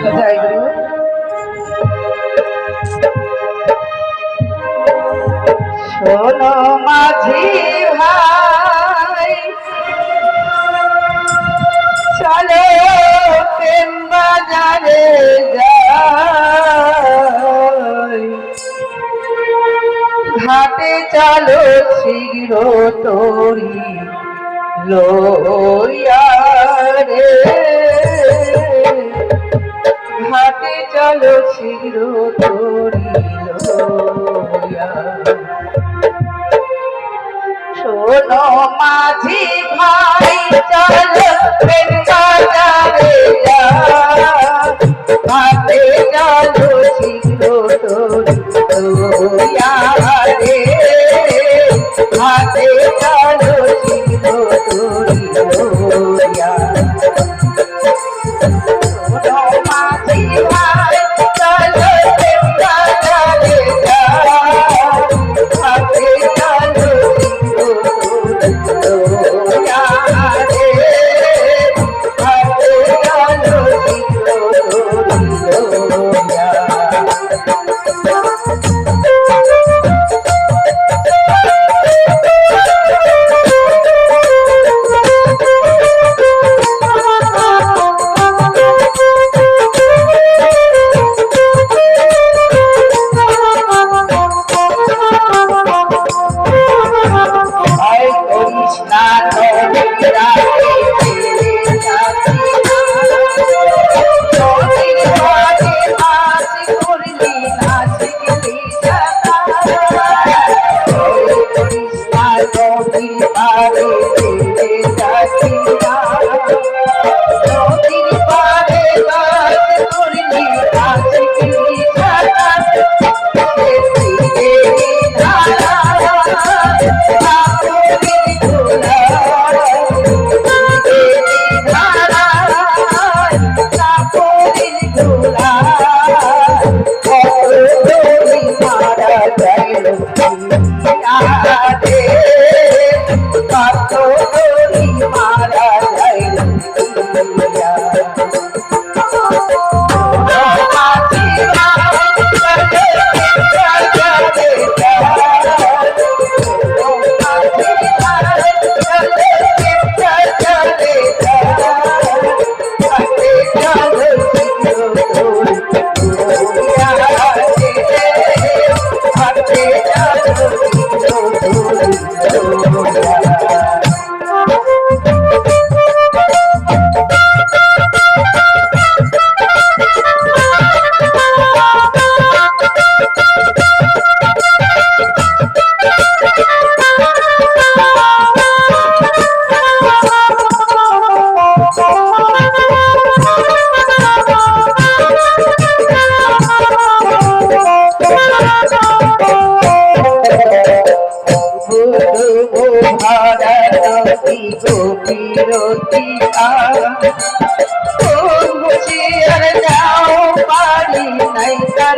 জয় শোনো মাঝি ভাই চলো প্রেম বাজারে যাই। ঘাটে চলো শীঘ্র তরি লইয়া রে। ঘাটে চলো লইয়া শোনো মাঝি ভাই চলো হাতে চলো শীঘ্র Thank you.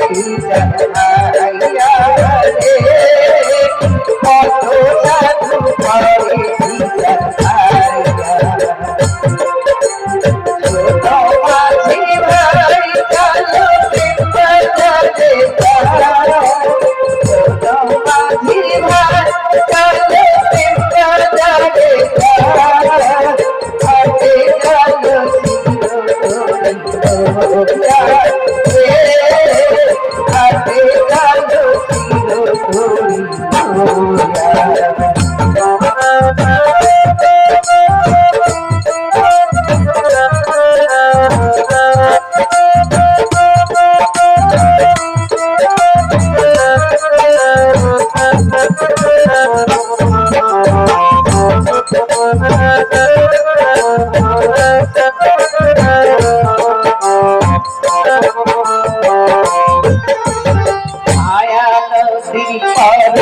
Puja রাজো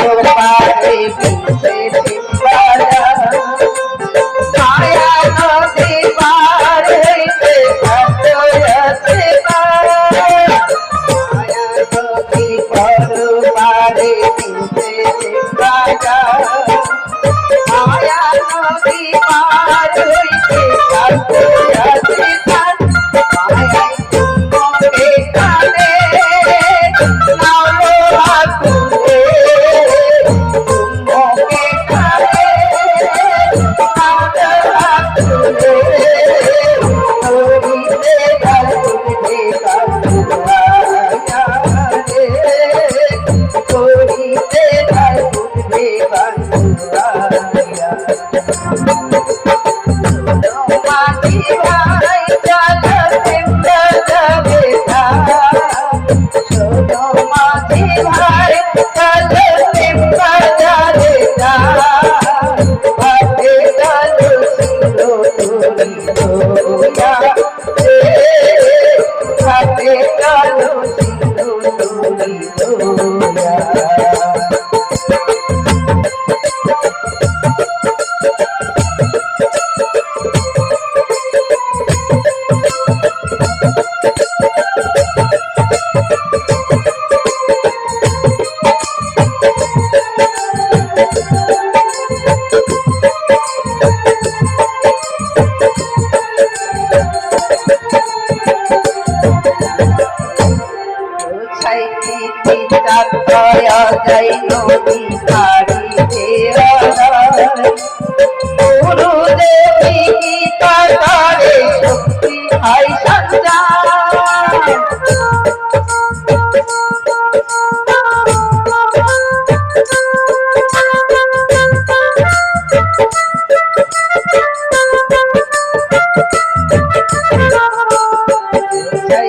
Thank you. যায় নদী ছাড়িতে গুরু দেবী গীতা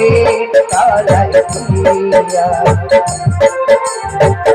Thank you.